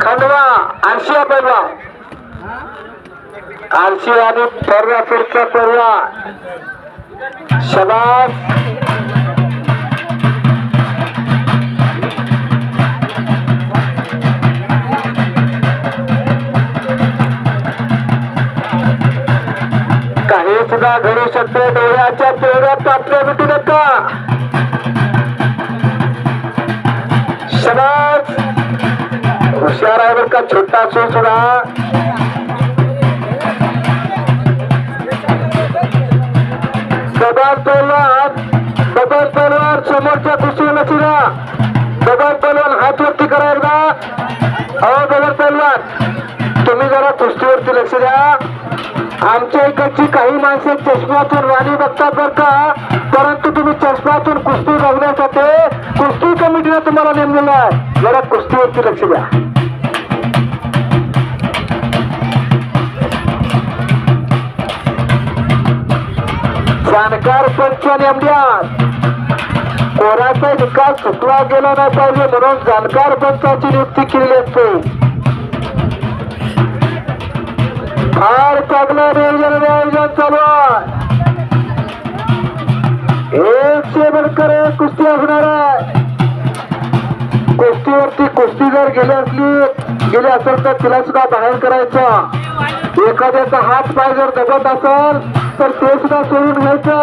खंडवा आरशिया पैलवान आरशी आणि थोरव्यापूरचा पर्वा. शबाब काही सुद्धा घडू शकते डोळ्याच्या तेवढ्यात आपल्या भेटू नका. शबाब हुशार आहे बरं का छोटा सो सुद्धा. दबार तलवार सदर तलवार समोरच्या कुस्तीला सुद्धा. सदर तलवार हात वरती करायला अहो सदर तलवार. तुम्ही जरा कुस्तीवरती लक्ष द्या. आमच्या इकडची काही माणसे चष्म्यातून राणी बघतात बरं का. परंतु तुम्ही चष्म्यातून कुस्ती बघण्यासाठी कुस्ती कमिटीने तुम्हाला नेमलेलं आहे. जरा कुस्तीवरती लक्ष द्या. जाणकार पंच एमडीआर. कोणाचा निकाल चुकला गेला नाही पाहिजे म्हणून जाणकार पंचाची नियुक्ती केली असते. फार चांगलं नियोजन नियोजन चालू आहे. एकशे बनकर कुस्ती असणार आहे. कुस्तीवरती कुस्ती जर गेली असली गेली असेल तर तिला सुद्धा बाहेर करायचं. एखाद्याचा हात पाय जर दबत असेल तर ते सुद्धा सोडून घ्यायचं.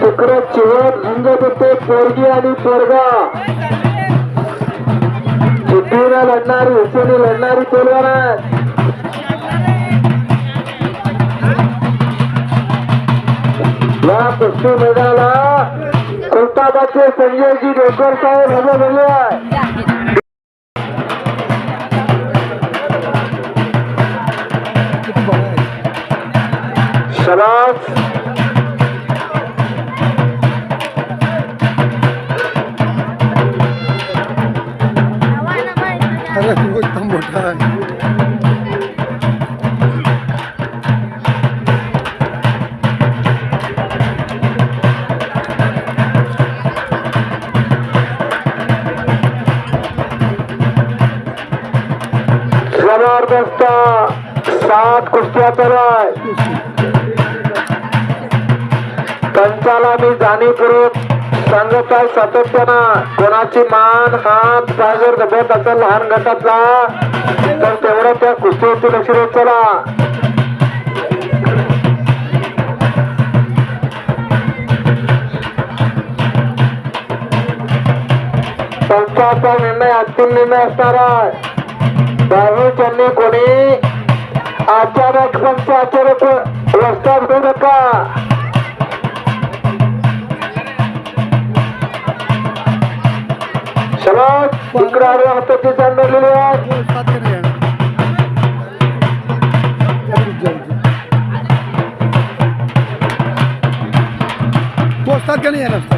तिकडे चिवट झुंजत देते पोरगी आणि पोरगा. लढणार हुसेनी लढणारी तलवार या कुस्ती मैदानाला खुलताबादचे संजयजी डोकर साहेब हजर झाले आहे शबास सात कुस्त्या मी जाणीवपूर्वक सांगत आहे सातत्यानं कोणाची मान हात पाय जर दबत असेल लहान गटातला तर तेवढं त्या कुस्तीवरती लक्ष देत चला. पंचाचा निर्णय अंतिम निर्णय असणार आहे. त्यावेळी त्यांनी कोणी अचानक पंच अचानक रस्त्यात घेऊ नका चला इकडे आडव्या हाताची जाणलेले आहेत आहे सात का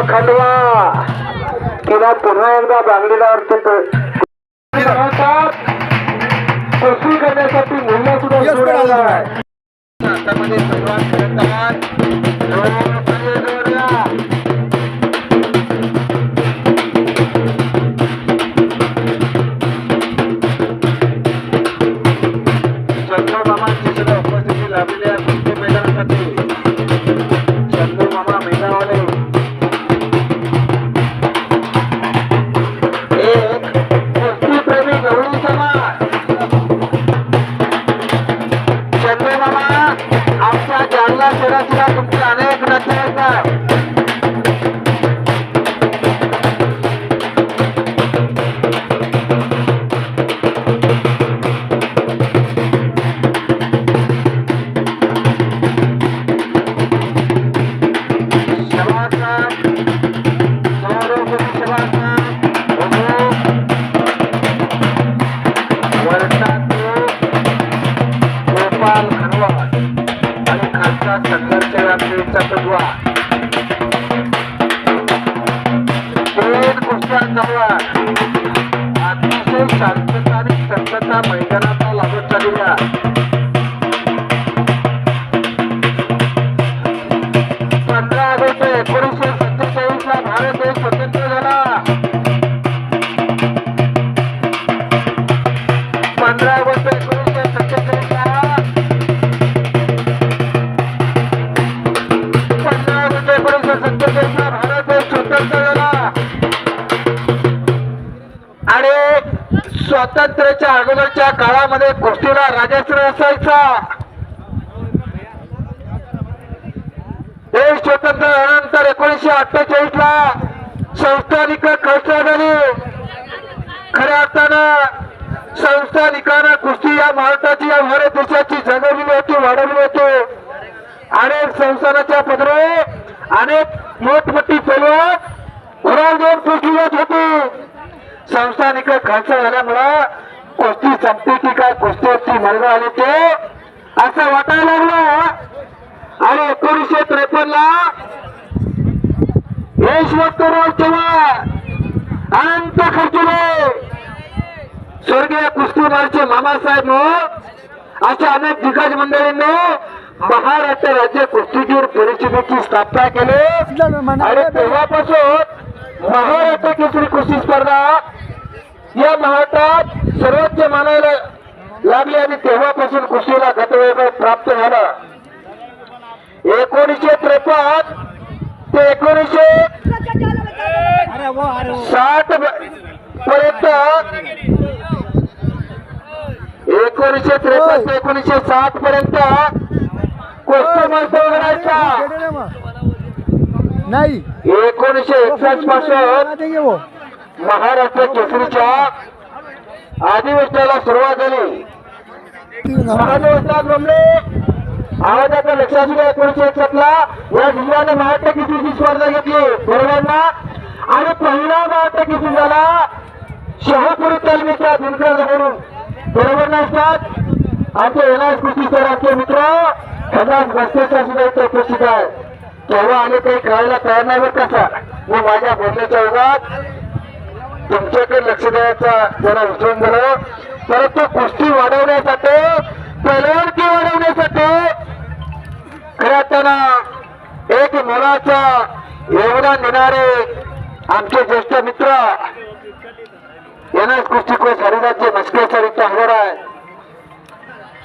खंडवा. किंवा पुन्हा एकदा बांगडीलावरती कुस्ती करण्यासाठी मूल्य सुद्धा एकोणीसशे भारत देश स्वतंत्र झाला आणि स्वातंत्र्याच्या अगोदरच्या काळामध्ये कुस्तीला राजाश्रय असायचा. देश स्वतंत्र झाल्यानंतर एकोणीसशे अठ्ठेचाळीस ला संस्थानिक खर्च झाली. खऱ्या अर्थानं संस्थानिकांना कुस्ती या भारताची या भारत देशाची जगविली होती वाढवली होती. आणि संस्थानाच्या पदरे अनेक मोठमोठी पैलवान भराव देऊन कुस्ती येत होती. संस्था संस्थानिक खर्च झाल्यामुळं कुस्ती संपते की काय कुस्ती मर्ग आले ते असं वाटायला लागलं. आणि एकोणीसशे त्रेपन्न ला यशवंतराव चव्हाण अनंत खर्चुले स्वर्गीय कुस्ती कुस्तीमारचे मामासाहेब हो, अशा अनेक दिग्गज मंडळींनी महाराष्ट्र राज्य कुस्तीगीर परिषदेची स्थापना केली. आणि तेव्हापासून महाराष्ट्र केसरी कुस्ती स्पर्धा या महाराष्ट्रात सर्वोच्च मानायला लागली आणि तेव्हापासून कुस्तीला गतवैभव प्राप्त झालं. एकोणीसशे त्रेपन्न ते एकोणीसशे साठ पर्यंत एकोणीसशे त्रेपन्न ते एकोणीसशे साठ पर्यंत नाही. एकोणीसशे एकसष्टपासून. महाराष्ट्र केसरीच्या अधिवेशनाला सुरुवात झाली. महाधिवेशनात जमले आवाजाचं लक्षात घ्या एकोणीसशे एकसष्ट ला या जिल्ह्याने महाराष्ट्र केसरीची स्पर्धा घेतली बरोबर ना आणि पहिला महाराष्ट्र केसरी झाला शहापुरी तालमीचा दिनकर म्हणून बरोबर ना असतात आमचे येणार कुस्ती सराचे मित्र समाज बसतेचा सुद्धा इथे उपस्थित आहे. तेव्हा आम्ही काही कळायला तयार नाही बरं कसा? मी माझ्या बोलण्याच्या युगात तुमच्याकडे लक्ष द्यायचा जरा विसरून झालं परंतु कुस्ती वाढवण्यासाठी पलवडकी वाढवण्यासाठी खऱ्या त्यांना एक मुलाचा योगदान देणारे आमचे ज्येष्ठ मित्र एनएस कुस्ती कोच हरिदासचे मस्के सर इथे हजर आहे.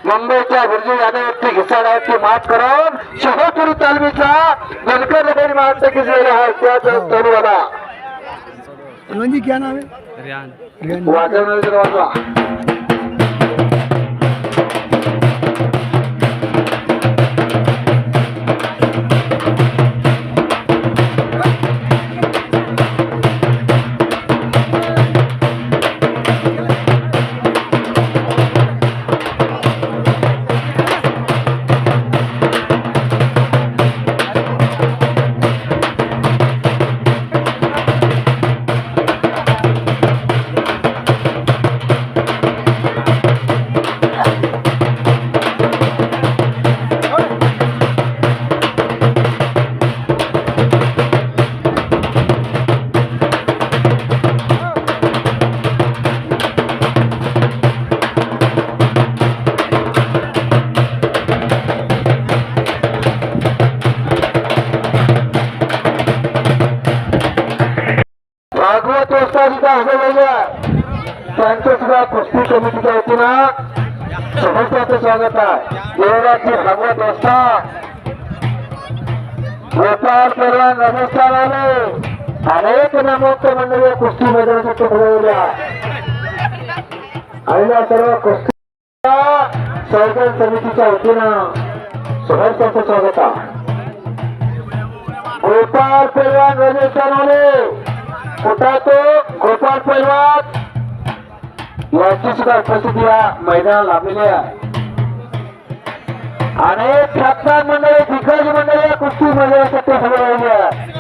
मुंबईच्या बिरजू यादववरती घिसाडावरती मात करून शहापुरी तालमीचा नलकर नगरी महाराष्ट्र किजलेला आहे त्याच तरुणाला. है वाजवणारे जर वाजवा. सहर्षाचं स्वागत आहे. देवराची भागवत वस्ता गोपाळ सर्व नमस्कार आले. अनेक नामोक्त मंडळी कुस्ती मैदानासाठी बोलवल्या. आणि या सर्व कुस्ती संवर्धन समितीच्या वतीनं सहर्षाचं स्वागत आहे. गोपाळ पैलवान रमेश आले. कुठा तो? गोपाळ पैलवान याची सुद्धा उपस्थिती या मैदानाला लाभलेली आहे. अनेक ख्यातनाम मंडळी दिग्गज मंडळी कुस्ती मैदानासाठी हजर राहिली आहे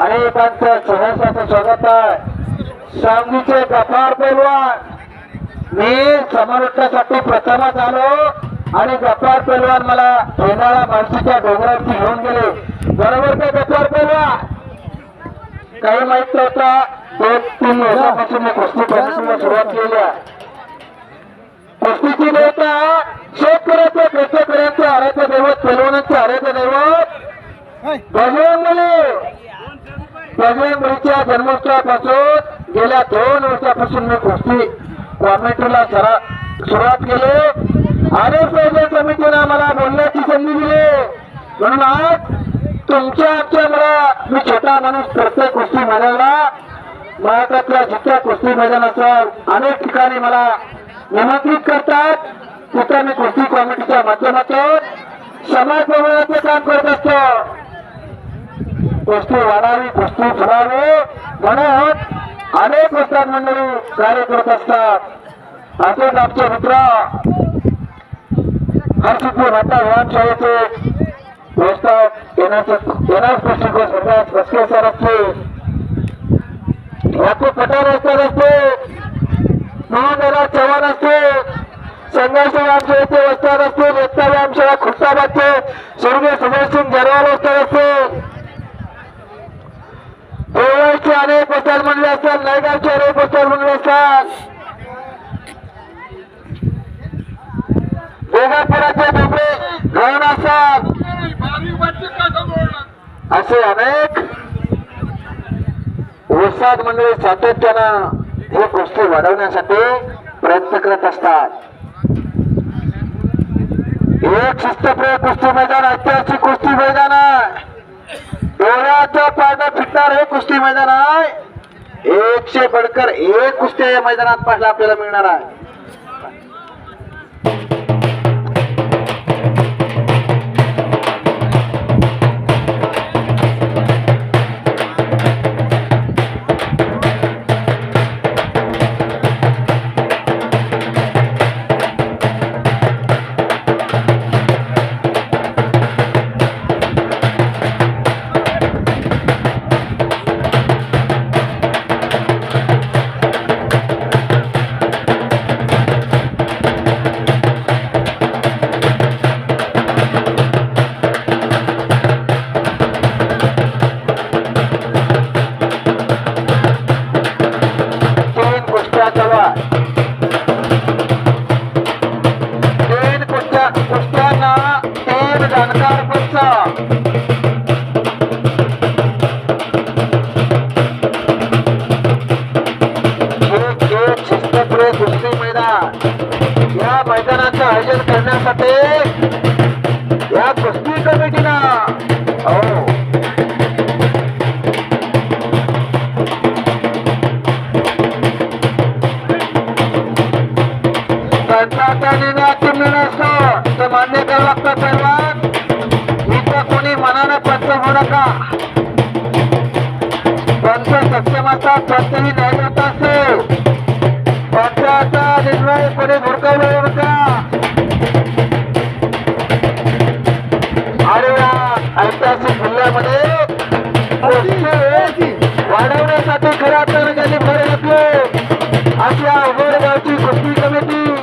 अनेकांचं सहर्षाचं स्वागत आहे. सांगलीचे गफार पैलवान. मी समारोहासाठी प्रथमच आलो आणि गप्पार पैलवान मला येणारा माणसाच्या डोंगरावरती घेऊन गेले. बरोबर का गप्पार पैलवान? काही माहीत नव्हता. दोन तीन वर्षापासून मी कुस्ती प्रशिक्षणाला सुरुवात केली आहे. कुस्तीची नेता शेतकऱ्याचं शेतकऱ्यांचं आराध्य दैवत पैलवानांचं आराध्य दैवत. बजरंगबली बजरंगबलीच्या जन्मोत्सवापासून गेल्या दोन वर्षापासून मी कुस्ती कॉमेंट्रीला सुरुवात केली. आणि प्रयोजन समितीनं मला बोलण्याची संधी दिली. म्हणून आज तुमच्या आमच्या मला मी छोटा माणूस प्रत्येक कुस्ती मैदानाला. महाराष्ट्रातल्या जितक्या कुस्ती मैदान असतात अनेक ठिकाणी मला निमंत्रित करतात. तिथं मी कुस्ती कमिटीच्या माध्यमातून समाज प्रबोधनाचं काम करत असतो. कुस्ती वाढावी कुस्ती फुलावी म्हणून अनेक वस्ताद मंडळी कार्य करत असतात. असेच आमचे मित्र हरसिद्धी माता व्यायामशाळेचे व्यवस्थापक येणार कुस्तीको सरदार बसके सर असते याकूब पठार असतात असते महानरा चव्हाण असते. संघर्ष येथे वस्तार असते. एकता आमच्या खुर्साबादचे स्वर्गीय सुभाषसिंग जरवाल वस्तार असतो. देवळाचे अनेक वस्तार मंडळी असतात. नायगावचे अनेक वस्तार मंडळी असतात. गोगापुराचे डोबळे घाण असतात. असे अनेक. वसाद मंडळी सातत्यानं हे कुस्ती वाढवण्यासाठी प्रयत्न करत असतात. एक शिस्तप्रिय कुस्ती मैदान ऐतिहासिक कुस्ती मैदान आहे. डोळ्याच्या पारणं फिटणार हे कुस्ती मैदान आहे. एकशे बडकर एक कुस्त्या या मैदानात पाहायला आपल्याला मिळणार आहे. शिस्तप्रिय कुस्ती मैदान या मैदानाचं आयोजन करण्यासाठी सक्षम असतात पंचही न्यायदात निर्णय कोणी नका आणि या ऐतिहासिक जिल्ह्यामध्ये वाढवण्यासाठी खऱ्या अर्थाने ज्यांनी भर घातले. अशा उघड गावची कमिटी.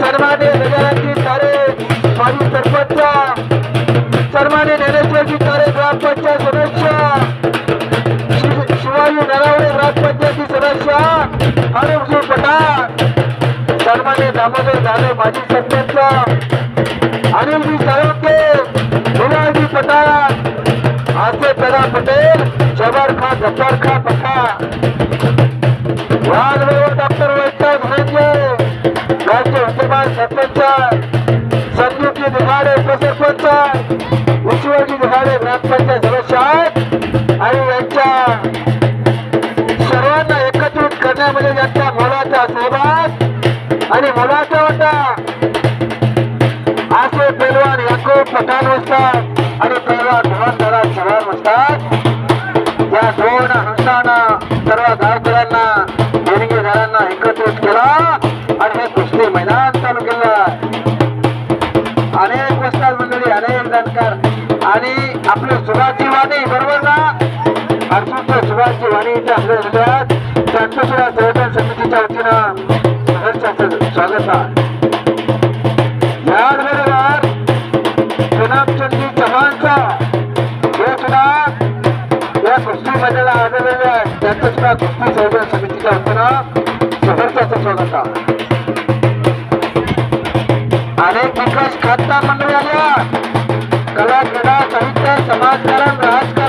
सन्मान्य गजाननजी तारे माजी सरपंच. तारे ग्रामपंचायत सदस्य. जबर खा गब्बर खा याचबरोबर डॉक्टर वैष्णव धनंजय राज्य विद्यमान सरपंच संदीपजी दिघाडे उपसरपंच विश्वजी दिघाडे ग्रामपंचायत सदस्य आहेत. आणि यांच्या सर्वांना एकत्रित करण्यामध्ये त्यांचा मोलाचा सहभाग आणि मोलाचा होता असे पेलवान याकूब पठाण असतात आणि पेलवान पैलवान भगवान चव्हाण असतात गावकऱ्यांना देणगीदारांना एकत्रित केला. आणि हे कुस्ती मैदान चालू केलं. अनेक वस्ताद मंडळी अनेक जाणकार. आणि आपले सुभाषची वाणी बरोबर ना? हरसूच्या सुभाषची वाणी इथे आपल्या हृदयात त्यांचं सुद्धा संघटन समितीच्या वतीनं सहर्षाचं स्वागत आहे. सुद्धा कुस्ती संयोजन समितीच्या वतीनं सहर्षाचं स्वागत आहे. अनेक विकास खासदार मंडळी आल्या. कला क्रीडा साहित्य समाजकारण राजकारण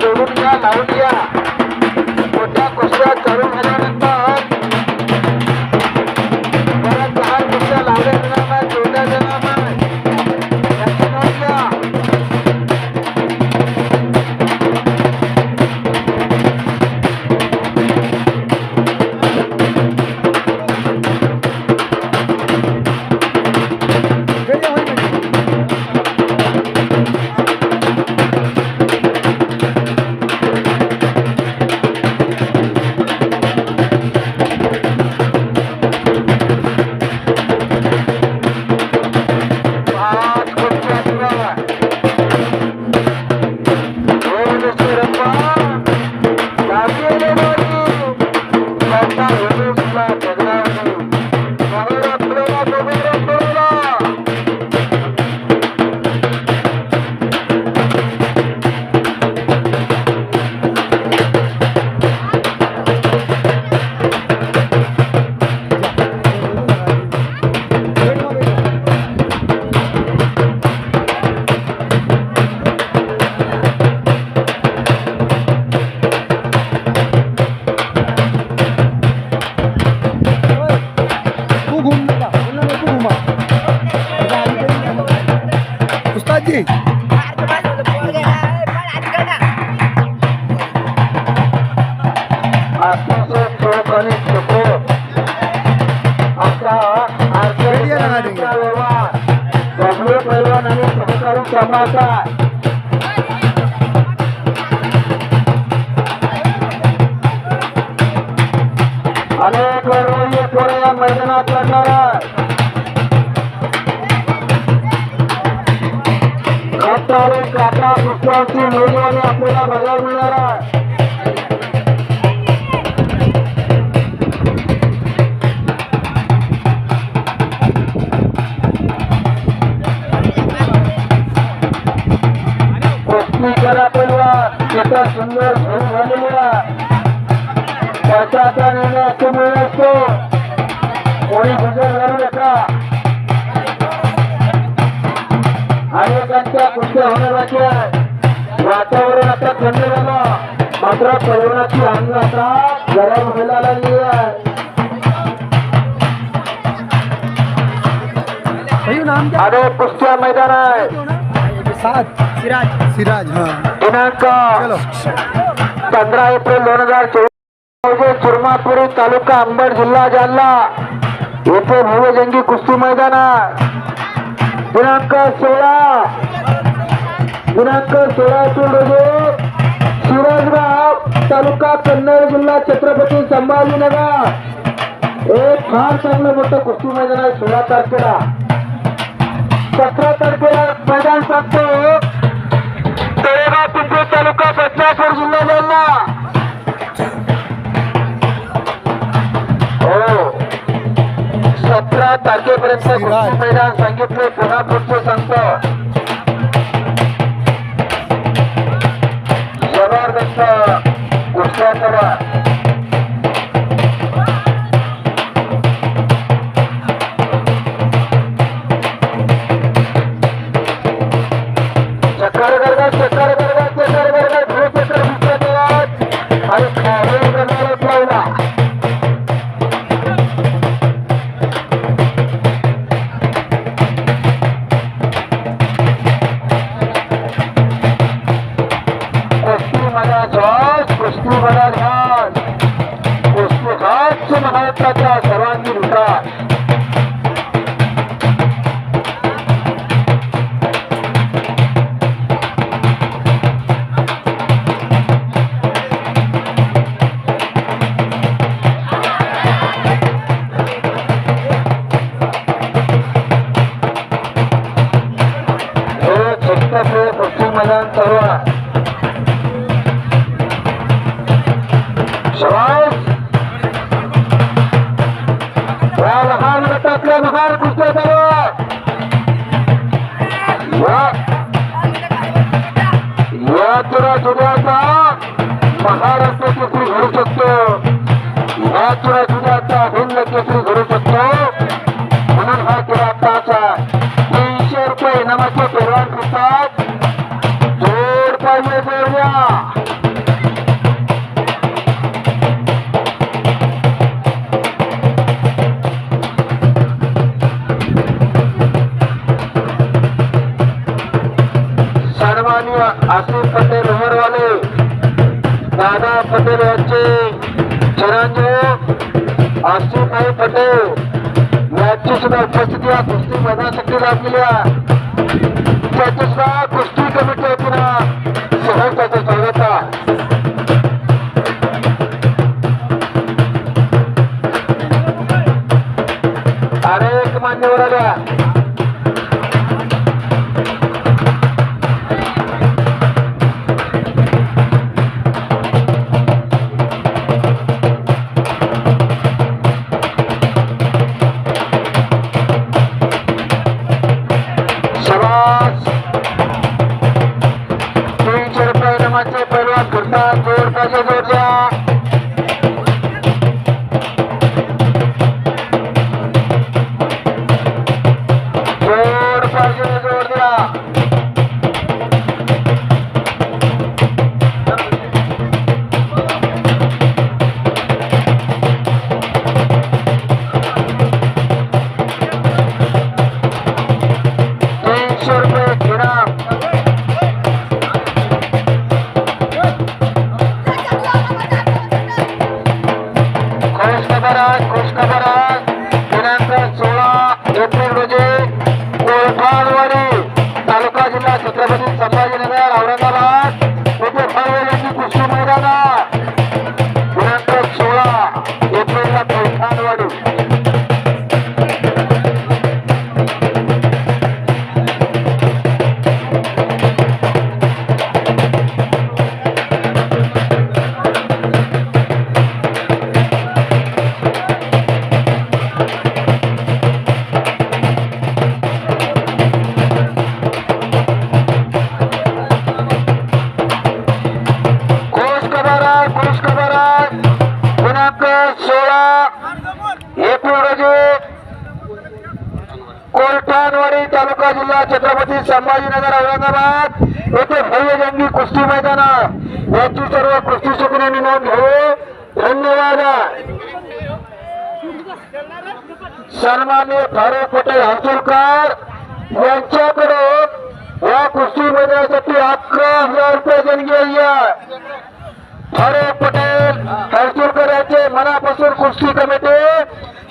Thank you. सुंदर सुरू झालेली आहे त्याचा निर्णय तुम्ही असतो कोणी गुजर घालू नका अनेकांच्या कुस्त्या होण्याचे वातावरण आता थंड झालं मात्र कोरोनाची अंग आता गरम व्हायला लागली आहे भैया नाम कुस्त्या मैदान आहे. सात. सिराज. सिराज हाँ. दिनांक चलो. पंधरा एप्रिल दोन हजार चोवीस चुरमापुरी तालुका अंबड जिल्हा जालना. येथे भव्यजंगी कुस्ती मैदान आहे दिनांक सोळा. दिनांक सोळा एप्रिल रोजी शिरसगाव तालुका कन्नड जिल्हा छत्रपती संभाजीनगर. एक फार चांगलं मोठं कुस्ती मैदान आहे सोळा तारखेला. सतरा तारखेला मैदान सांगतो तळेगाव पिंपरी तालुका बदनापूर जिल्हा जालना. हो. सतरा तारखेपर्यंत मैदान सांगितले पुन्हा पुढचं सांगतो जबरदस्त कुस्त्या छत्रपती पश्चिम मैदान सर्व पटेल दादा पटेल यांचे चिरंजीव आसिफभाई पटेल यांची सुद्धा उपस्थिती या कुस्ती मैदानासाठी लाभलेली आहे. त्याची सुद्धा कुस्ती कमिटी वतीनं सहज त्याचा स्वागत आहे. एक मान्यवर आल्या. Thank you. संभाजीनगर औरंगाबाद. येथे भव्य जंगी कुस्ती मैदान याची सर्व कुस्ती शिकण्याने नोंद घ्यावे धन्यवाद. सन्मान्य फारुख पटेल हरसुलकर यांच्याकडे या कुस्ती मैदानासाठी अकरा हजार रुपये देणगी आली आहे. फारुख पटेल हरसुलकर यांचे मनापासून कुस्ती कमिटी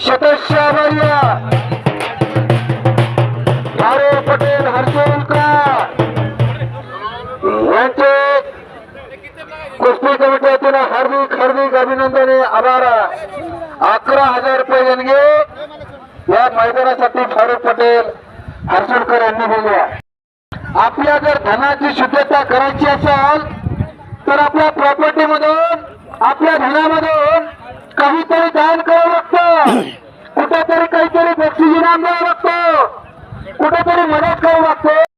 सदस्य आभारी आहे पटेल हरसुलकर यांचे कुस्ती कमिटी वतीनं हार्दिक हार्दिक अभिनंदन आभार. अकरा हजार रुपये देणगे. या मैदानासाठी फारुख पटेल हरसुलकर यांनी बोलूया आपल्या जर धनाची शुद्धता करायची असेल तर आपल्या प्रॉपर्टी मधून आपल्या धनामधून काहीतरी दान करावं लागतं. कुठेतरी काहीतरी बक्षीस इनाम द्यावं लागतं. कुठेतरी मदत करू लागतो